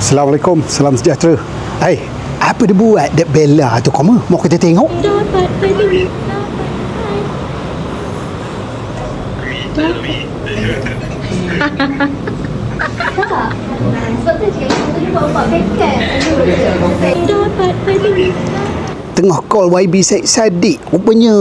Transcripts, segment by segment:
Assalamualaikum, salam sejahtera. Hai, apa dia buat Dek Bella tu? Kau Mau kita tengok? dapat beli. Beli. Tengah call YB Syed Saddiq rupanya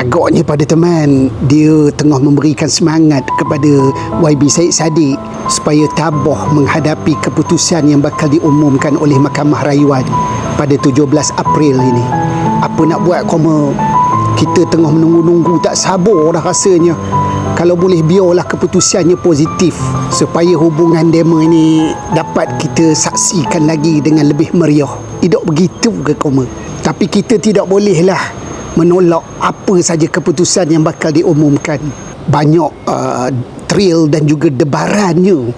agaknya pada teman dia tengah memberikan semangat kepada YB Syed Saddiq supaya tabah menghadapi keputusan yang bakal diumumkan oleh Mahkamah Rayuan pada 17 April ini. Apa nak buat koma? Kita tengah menunggu-nunggu tak sabar dah rasanya. Kalau boleh biarlah keputusannya positif supaya hubungan demo ini dapat kita saksikan lagi dengan lebih meriah. Tidak begitu ke koma? Tapi kita tidak bolehlah menolak apa saja keputusan yang bakal diumumkan. Banyak uh, thrill dan juga debarannya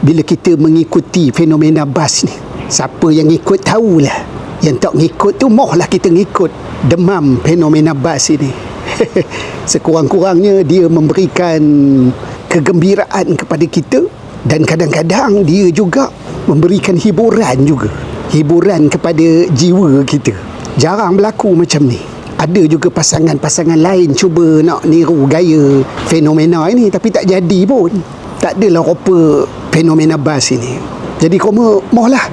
bila kita mengikuti fenomena bas ni. Siapa yang ikut tahulah. Yang tak ngikut tu mohlah kita ngikut demam fenomena bas ini. Sekurang-kurangnya dia memberikan kegembiraan kepada kita dan kadang-kadang dia juga memberikan hiburan juga. Hiburan kepada jiwa kita. Jarang berlaku macam ni. Ada juga pasangan-pasangan lain cuba nak niru gaya fenomena ini tapi tak jadi pun. Tak adalah rupa fenomena bas ini. Jadi kau mohlah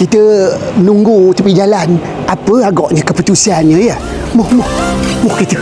kita menunggu tepi jalan apa agaknya keputusannya ya. Moh moh moh kita.